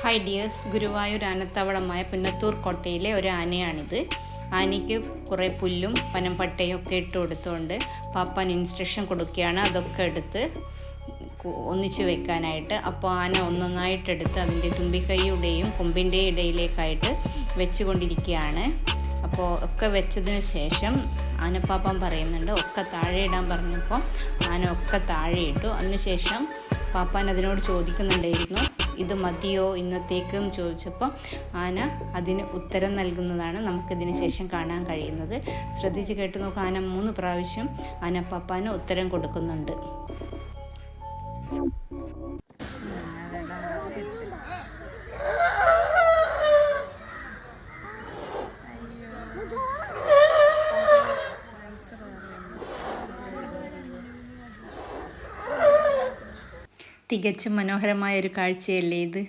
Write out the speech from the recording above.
Hi dears Guruvayur ആനത്താവളമായ Punnathur കോട്ടയിലെ ഒരു ആനയാണിത്. ആനയ്ക്ക് കുറേ പുല്ലും പനംപട്ടയും ഒക്കെ ഇട്ട് കൊടുത്തുകൊണ്ട് പാപ്പാൻ ഇൻസ്ട്രക്ഷൻ കൊടുക്കുകയാണ്. അതൊക്കെ എടുത്ത് ഒന്നിച്ചു വെക്കാനായിട്ട്. അപ്പോൾ ആന ഒന്നൊന്നായിട്ട് എടുത്ത് അതിന്റെ തുമ്പിക്കൈയുടെയും കൊമ്പിന്റെയും ഇടയിലേക്കായിട്ട് വെച്ചുകൊണ്ടിരിക്കുകയാണ്. അപ്പോൾ ഒക്കെ വെച്ചതിന് ശേഷം ആനപ്പാപ്പൻ പറയുന്നുണ്ട് ഒക്കെ താഴെ ഇടാൻ പറഞ്ഞപ്പോൾ ആന ഒക്കെ താഴെ ഇട്ടു. അതിനുശേഷം പാപ്പാൻ അതിനോട് ചോദിക്കുന്നുണ്ടായിരുന്നു ഇത് മതിയോ ഇന്നത്തേക്ക്? എന്ന് ചോദിച്ചപ്പോൾ ആന അതിന് ഉത്തരം നൽകുന്നതാണ് നമുക്കിതിന് ശേഷം കാണാൻ കഴിയുന്നത്. ശ്രദ്ധിച്ച് കേട്ട് നോക്കുക ആന മൂന്ന് പ്രാവശ്യം ആന പാപ്പാന് ഉത്തരം കൊടുക്കുന്നുണ്ട്. തികച്ചും മനോഹരമായ ഒരു കാഴ്ചയല്ലേ ഇത്?